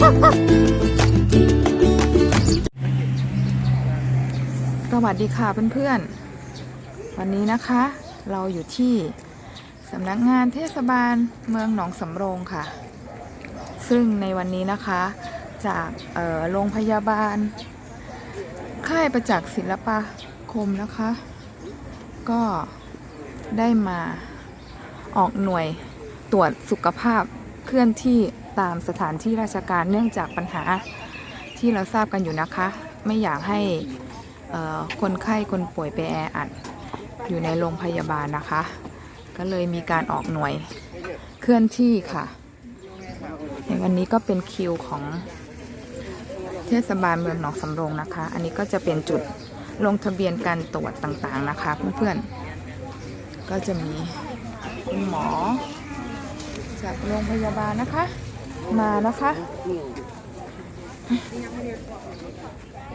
สวัสดีค่ะเพื่อนๆ วันนี้นะคะ เราอยู่ที่สำนักงานเทศบาลเมืองหนองสำโรงค่ะ ซึ่งในวันนี้นะคะจากโรงพยาบาล ค่ายประจักษ์ศิลปาคมนะคะ ก็ได้มาออกหน่วยตรวจสุขภาพเคลื่อนที่ ตามสถานที่ราชการเนื่องจากปัญหาที่เราทราบกันอยู่นะคะ ไม่อยากให้คนไข้คนป่วยไปแออัดอยู่ในโรงพยาบาลนะคะ ก็เลยมีการออกหน่วยเคลื่อนที่ค่ะ ในวันนี้ก็เป็นคิวของเทศบาลเมืองหนองสำโรงนะคะ อันนี้ก็จะเป็นจุดลงทะเบียนการตรวจต่างๆนะคะ เพื่อนๆ ก็จะมีคุณหมอจากโรงพยาบาลนะคะ มานะคะ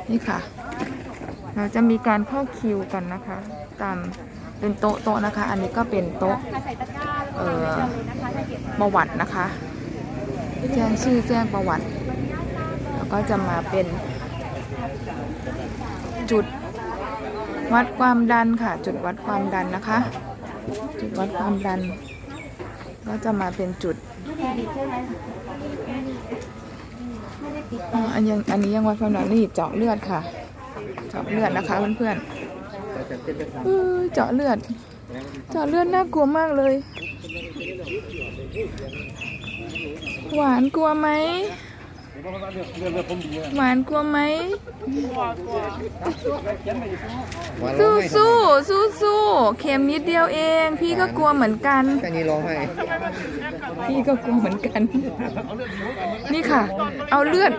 นี่ค่ะ เราจะมีการเข้าคิวกันนะคะ ตามเป็นโต๊ะโต๊ะนะคะ อันนี้ก็เป็นโต๊ะเอ่อประวัตินะคะ แจ้งชื่อแจ้งประวัติ แล้วก็จะมาเป็น จุดวัดความดันค่ะ จุดวัดความดันนะคะ จุดวัดความดัน ก็จะมาเป็นจุด อันยังอันนี้ยังวัดความดันนี่เจาะเลือดค่ะ เจาะเลือดนะคะเพื่อนๆเจาะเลือด เจาะเลือดน่ากลัวมากเลย หวานกลัวไหม หวานกลัวไหมสู้สู้สู้สู้เข็มนิดเดียวเอง พี่ก็กลัวเหมือนกัน แค่นี้ร้องไห้พี่ก็กลัวเหมือนกัน นี่ค่ะ เอาเลือด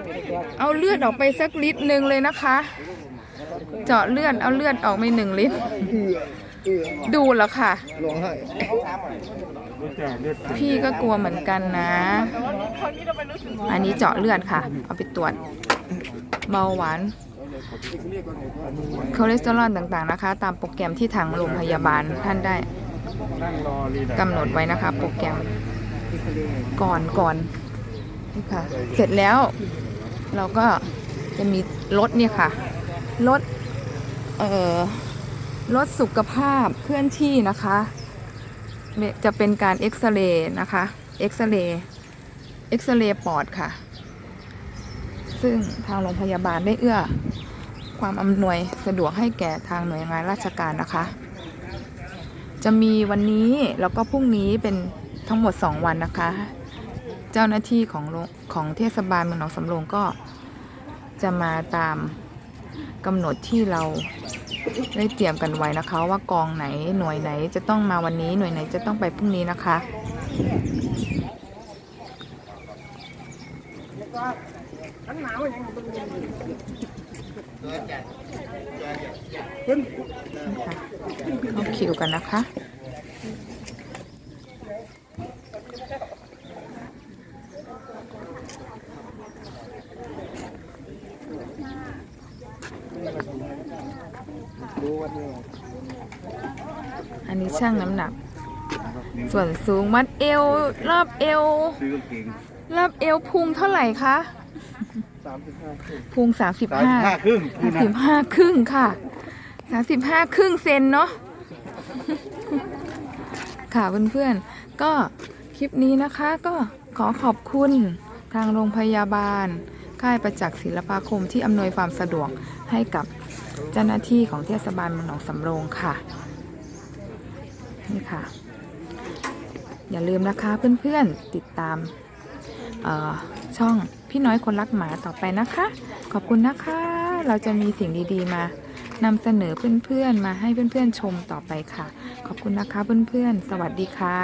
เอาเลือดออกไปสักลิตรหนึ่งเลยนะคะ เจาะเลือดเอาเลือดออกไปหนึ่งลิตร ดูแล้วค่ะ ร้องไห้พี่ก็กลัวเหมือนกันนะ อันนี้เจาะเลือดค่ะ เอาไปตรวจเบาหวานคอเลสเตอรอลต่างๆนะคะ ตามโปรแกรมที่ทางโรงพยาบาลท่านได้กำหนดไว้นะคะ โปรแกรมก่อนก่อนนี่ค่ะ เสร็จแล้ว เราก็จะมีรถเนี่ยค่ะรถเอ่อ รถสุขภาพเคลื่อนที่นะคะจะเป็นการเอ็กซเรย์นะคะเอ็กซเรย์เอ็กซเรย์ปอดค่ะ ซึ่งทางโรงพยาบาลได้เอื้อ ความอำนวยสะดวกให้แก่ทางหน่วยงานราชการนะคะ จะมีวันนี้แล้วก็พรุ่งนี้เป็นทั้งหมด 2 วันนะคะ เจ้าหน้าที่ของของเทศบาลเมืองหนองสำโรงก็จะมาตามกำหนดที่เรา ได้เตรียมกันไว้นะคะ ว่ากองไหนหน่วยไหนจะต้องมาวันนี้หน่วยไหนจะต้องไปพรุ่งนี้นะคะเข้าคิวกันนะคะ อันนี้ช่างน้ำหนัก ส่วนสูงมัดเอว รอบเอวซื้อกางเกงรอบเอวพุงเท่าไหร่คะสามสิบห้าครึ่งพุงสามสิบสามสิห้าบห้าครึ่งสามสิบห้าครึ่งค่ะสามสิบห้าครึ่งเซนเนาะค่ะเพื่อนๆ ก็คลิปนี้นะคะก็ขอขอบคุณทางโรงพยาบาล ค่ายประจักษ์ศิลปาคมที่อำนวยความสะดวกให้กับเจ้าหน้าที่ของเทศบาลเมืองหนองสำโรงค่ะ นี่ค่ะ อย่าลืมนะคะเพื่อนๆติดตามช่องพี่น้อยคนรักหมาต่อไปนะคะ ขอบคุณนะคะ เราจะมีสิ่งดีๆมานำเสนอเพื่อนๆมาให้เพื่อนๆชมต่อไปค่ะ ขอบคุณนะคะเพื่อนๆ สวัสดีค่ะ